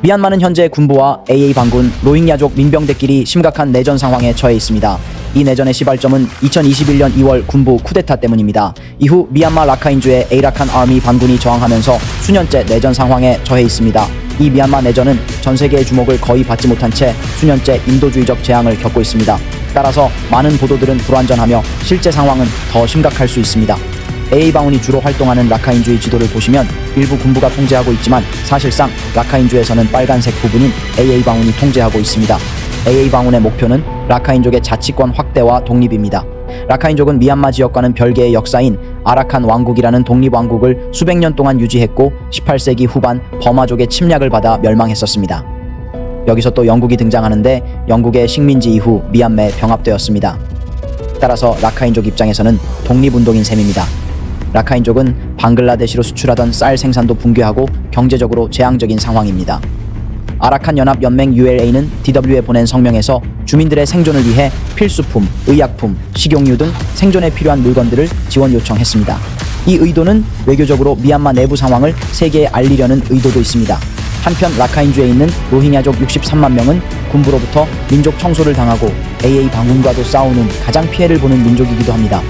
미얀마는 현재 군부와 AA 반군, 로힝야족 민병대끼리 심각한 내전 상황에 처해 있습니다. 이 내전의 시발점은 2021년 2월 군부 쿠데타 때문입니다. 이후 미얀마 라카인주의 에이라칸 아미 반군이 저항하면서 수년째 내전 상황에 처해 있습니다. 이 미얀마 내전은 전 세계의 주목을 거의 받지 못한 채 수년째 인도주의적 재앙을 겪고 있습니다. 따라서 많은 보도들은 불완전하며 실제 상황은 더 심각할 수 있습니다. 방운이 주로 활동하는 라카인주의 지도를 보시면 일부 군부가 통제하고 있지만 사실상 라카인주에서는 빨간색 부분인 방운이 통제하고 있습니다. 방운의 목표는 라카인족의 자치권 확대와 독립입니다. 라카인족은 미얀마 지역과는 별개의 역사인 아라칸 왕국이라는 독립왕국을 수백 년 동안 유지했고 18세기 후반 버마족의 침략을 받아 멸망했었습니다. 여기서 또 영국이 등장하는데 영국의 식민지 이후 미얀마에 병합되었습니다. 따라서 라카인족 입장에서는 독립운동인 셈입니다. 라카인족은 방글라데시로 수출하던 쌀 생산도 붕괴하고 경제적으로 재앙적인 상황입니다. 아라칸 연합 연맹 ULA는 DW에 보낸 성명에서 주민들의 생존을 위해 필수품, 의약품, 식용유 등 생존에 필요한 물건들을 지원 요청했습니다. 이 의도는 외교적으로 미얀마 내부 상황을 세계에 알리려는 의도도 있습니다. 한편 라카인주에 있는 로힝야족 63만 명은 군부로부터 민족 청소를 당하고 AA 방군과도 싸우는 가장 피해를 보는 민족이기도 합니다.